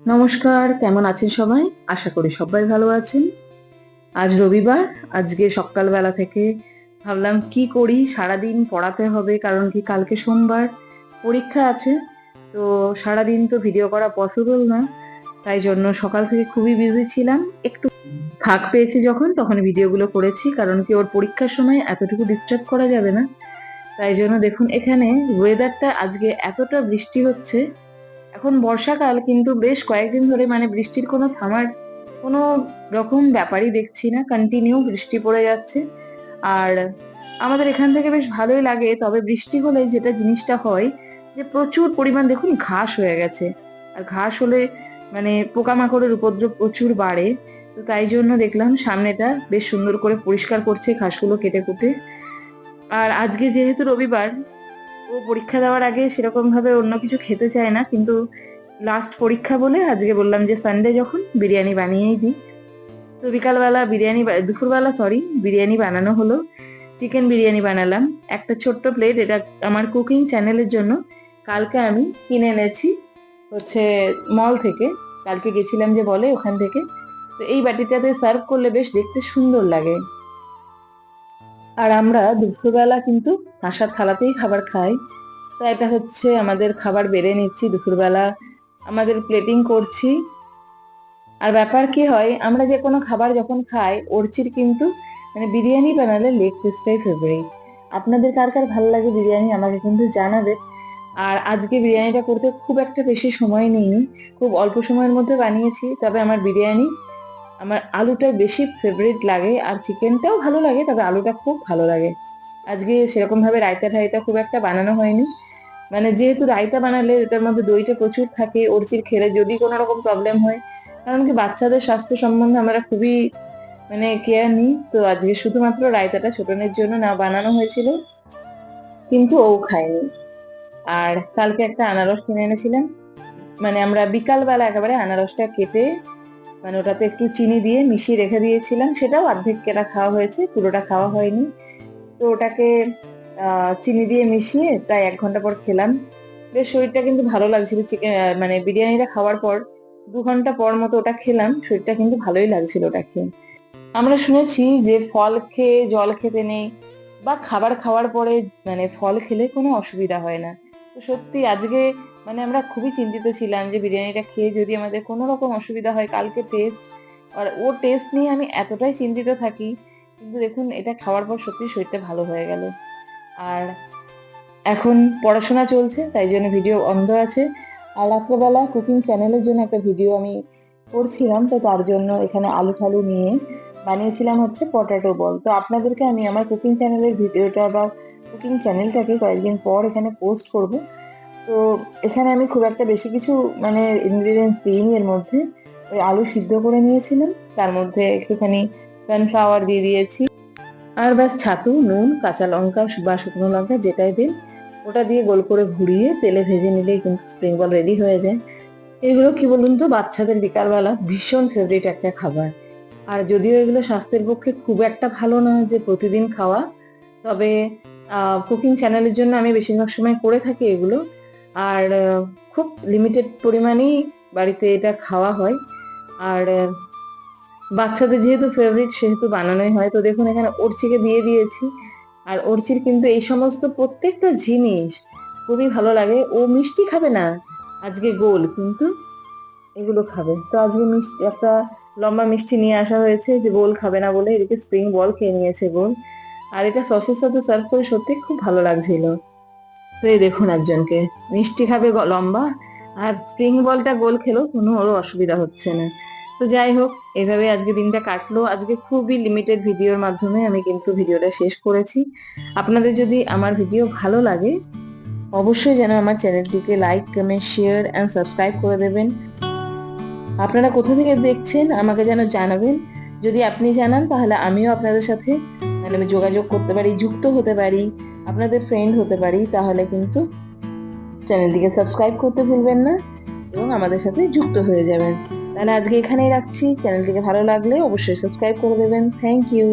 নমস্কার, কেমন আছেন সবাই? আশা করি সবাই ভালো আছেন। আজ রবিবার, আজকে সকালবেলা থেকে ভাবলাম কি করি? সারাদিন পড়াতে হবে, কারণ কি কালকে সোমবার পরীক্ষা আছে। তো সারাদিন তো ভিডিও করা পসিবল না, তাই জন্য সকাল থেকে খুবই বিজি ছিলাম। একটু ফাঁক পেয়েছি যখন, তখন ভিডিওগুলো করেছি, কারণ কি ওর পরীক্ষার সময় এতটুকু ডিস্টার্ব করা যাবে না। তাই জন্য দেখুন, এখানে ওয়েদারটা আজকে এতটা বৃষ্টি হচ্ছে এখন বর্ষাকাল, কিন্তু বেশ কয়েকদিন ধরে মানে বৃষ্টির কোনো থামার কোনো রকম ব্যাপারই দেখছি না। কন্টিনিউ বৃষ্টি পড়ে যাচ্ছে। আর আমাদের এখান থেকে বেশ ভালোই লাগে, তবে বৃষ্টি হলে যেটা জিনিসটা হয় যে প্রচুর পরিমাণ দেখুন ঘাস হয়ে গেছে। আর ঘাস হলে মানে পোকামাকড়ের উপদ্রব প্রচুর বাড়ে। তো তাই জন্য দেখলাম সামনেটা বেশ সুন্দর করে পরিষ্কার করছে ঘাসগুলো কেটে কুটে। আর আজকে যেহেতু রবিবার ও পরীক্ষা দেওয়ার আগে সেরকম ভাবে অন্য কিছু খেতে চায় না, কিন্তু লাস্ট পরীক্ষা বলে আজকে বললাম যে সানডে যখন বিরিয়ানি বানিয়েই দিই। তো বিকালবেলা বিরিয়ানি দুপুরবেলা সরি বিরিয়ানি বানানো হলো চিকেন বিরিয়ানি বানালাম। একটা ছোট্ট প্লেট এটা আমার কুকিং চ্যানেলের জন্য। কালকে আমি কিনে এনেছি হচ্ছে মল থেকে। কালকে গেছিলাম যে বলে ওখান থেকে। তো এই বাটিটাতে সার্ভ করলে বেশ দেখতে সুন্দর লাগে। আর আমরা দুপুরবেলা কিন্তু কাঁসার থালাতেই খাবার খাই। তো এটা হচ্ছে আমাদের খাবার বেড়ে নিচ্ছি দুপুরবেলা। আমাদের প্লেটিং করছি। আর ব্যাপার কি হয়, আমরা যে কোনো খাবার যখন খাই অর্চির কিন্তু মানে বিরিয়ানি বানালে লেগ পিসটাই ফেভারিট আপনাদের কার কার ভালো লাগে বিরিয়ানি আমাকে কিন্তু জানাবে আর আজকে বিরিয়ানিটা করতে খুব একটা বেশি সময় নিইনি। খুব অল্প সময়ের মধ্যে বানিয়েছি, তবে আমার বিরিয়ানি আমার আলুটা বেশি ফেভারিট লাগে আর চিকেনটাও ভালো লাগে, তবে আলুটা খুব ভালো লাগে। আজকে সেরকম ভাবে রায়তা ঠাইতা খুব একটা বানানো হয়নি। মানে যেহেতু রায়তা বানালে এটার মধ্যে দইটা প্রচুর থাকে অর্চির খেলে যদি কোনো রকম প্রবলেম হয়, কারণ কি বাচ্চাদের স্বাস্থ্য সম্বন্ধে আমরা খুবই মানে কেয়ার নিই। তো আজকে শুধুমাত্র রায়তাটা ছোটনের জন্য না, বানানো হয়েছিল, কিন্তু ও খায়নি। আর কালকে একটা আনারস কিনে এনেছিলাম। মানে আমরা বিকালবেলা একেবারে আনারসটা কেটে মানে ওটাতে একটু চিনি দিয়ে মিশিয়ে রেখে দিয়েছিলাম, সেটাও অর্ধেক কেটা খাওয়া হয়েছে, পুরোটা খাওয়া হয়নি। তো ওটাকে চিনি দিয়ে মিশিয়ে প্রায় এক ঘণ্টা পর খেলাম। বেশ শরীরটা কিন্তু ভালো লাগছিল মানে বিরিয়ানিটা খাওয়ার পর দু ঘণ্টা পর মতো ওটা খেলাম, শরীরটা কিন্তু ভালোই লাগছিল ওটা খেয়ে আমরা শুনেছি যে ফল খেয়ে জল খেতে নেই বা খাবার খাওয়ার পরে মানে ফল খেলে কোনো অসুবিধা হয় না। তো সত্যি আজকে মানে আমরা খুবই চিন্তিত ছিলাম যে বিরিয়ানিটা খেয়ে যদি আমাদের কোনো রকম অসুবিধা হয়, কালকে টেস্ট আর ও টেস্ট নিয়ে আমি এতটাই চিন্তিত থাকি। কিন্তু দেখুন, এটা খাওয়ার পর সত্যি শরীরটা ভালো হয়ে গেল। আর এখন পড়াশোনা চলছে, তাই জন্য ভিডিও বন্ধ আছে। আর রাত্রেবেলা কুকিং চ্যানেলের জন্য একটা ভিডিও আমি করছিলাম, তো তার জন্য এখানে আলু ঠালু নিয়ে বানিয়েছিলাম হচ্ছে পটাটো বল তো আপনাদেরকে আমি আমার কুকিং চ্যানেলের ভিডিওটা বা কুকিং চ্যানেলটাকে কয়েকদিন পর এখানে পোস্ট করব। তো এখানে আমি খুব একটা বেশি কিছু মানে ইনগ্রিডিয়েন্টস দিইনি এর মধ্যে। ওই আলু সিদ্ধ করে নিয়েছিলাম। তার মধ্যে একটুখানি সানফ্লাওয়ার দিয়ে দিয়েছি। আর ব্যাস, ছাতু, নুন, কাঁচা লঙ্কা বা শুকনো লঙ্কা যেটাই দিন, ওটা দিয়ে গোল করে ঘুরিয়ে তেলে ভেজে নিলেই কিন্তু স্প্রিং বল রেডি হয়ে যায়। এগুলো কি বলুন তো, বাচ্চাদের বিকালবেলা ভীষণ ফেভারিট একটা খাবার। আর যদিও এগুলো স্বাস্থ্যের পক্ষে খুব একটা ভালো না যে প্রতিদিন খাওয়া, তবে কুকিং চ্যানেলের জন্য আমি বেশিরভাগ সময় করে থাকি এগুলো। আর খুব লিমিটেড পরিমাণেই বাড়িতে এটা খাওয়া হয়। আর বাচ্চাদের যেহেতু ফেভারিট সেহেতু বানানোই হয়। তো দেখুন এখানে অর্চিকে দিয়ে দিয়েছি। আর অর্চির কিন্তু এই সমস্ত প্রত্যেকটা জিনিস খুবই ভালো লাগে। ও মিষ্টি খাবে না, আজকে গোল, কিন্তু এগুলো খাবে। তো আজকে মিষ্টি, একটা লম্বা মিষ্টি নিয়ে আসা হয়েছে যে গোল খাবে না বলে এদিকে স্প্রিং বল খেয়ে নিয়েছে গোল। আর এটা সসের সাথে সার্ভ করে সত্যি খুব ভালো লাগছিল। তো এই দেখুন একজনকে। মিষ্টি খাবে লম্বা, আর স্প্রিং বলটা গোল খেলো কোনো ওর অসুবিধা হচ্ছে না। তো যাই হোক, এভাবে আজকে দিনটা কাটলো। আজকে খুবই লিমিটেড ভিডিওর মাধ্যমে আমি কিন্তু ভিডিওটা শেষ করেছি। আপনাদের যদি আমার ভিডিও ভালো লাগে, অবশ্যই যেন আমার চ্যানেলটিকে like comment share and subscribe করে দেবেন। আপনারা কোথা থেকে দেখছেন, আমাকে যেন জানাবেন। যদি আপনি জানান, তাহলে আমিও আপনাদের সাথে, তাহলে আমি যোগাযোগ করতে পারি, যুক্ত হতে পারি। আপনাদের ফ্রেন্ড হতে পারি, তাহলে কিন্তু চ্যানেলটিকে সাবস্ক্রাইব করতে ভুলবেন না এবং আমাদের সাথে যুক্ত হয়ে যাবেন। তাহলে আজকে এখানেই রাখছি। চ্যানেলটিকে ভালো লাগলে অবশ্যই সাবস্ক্রাইব করে দেবেন। Thank you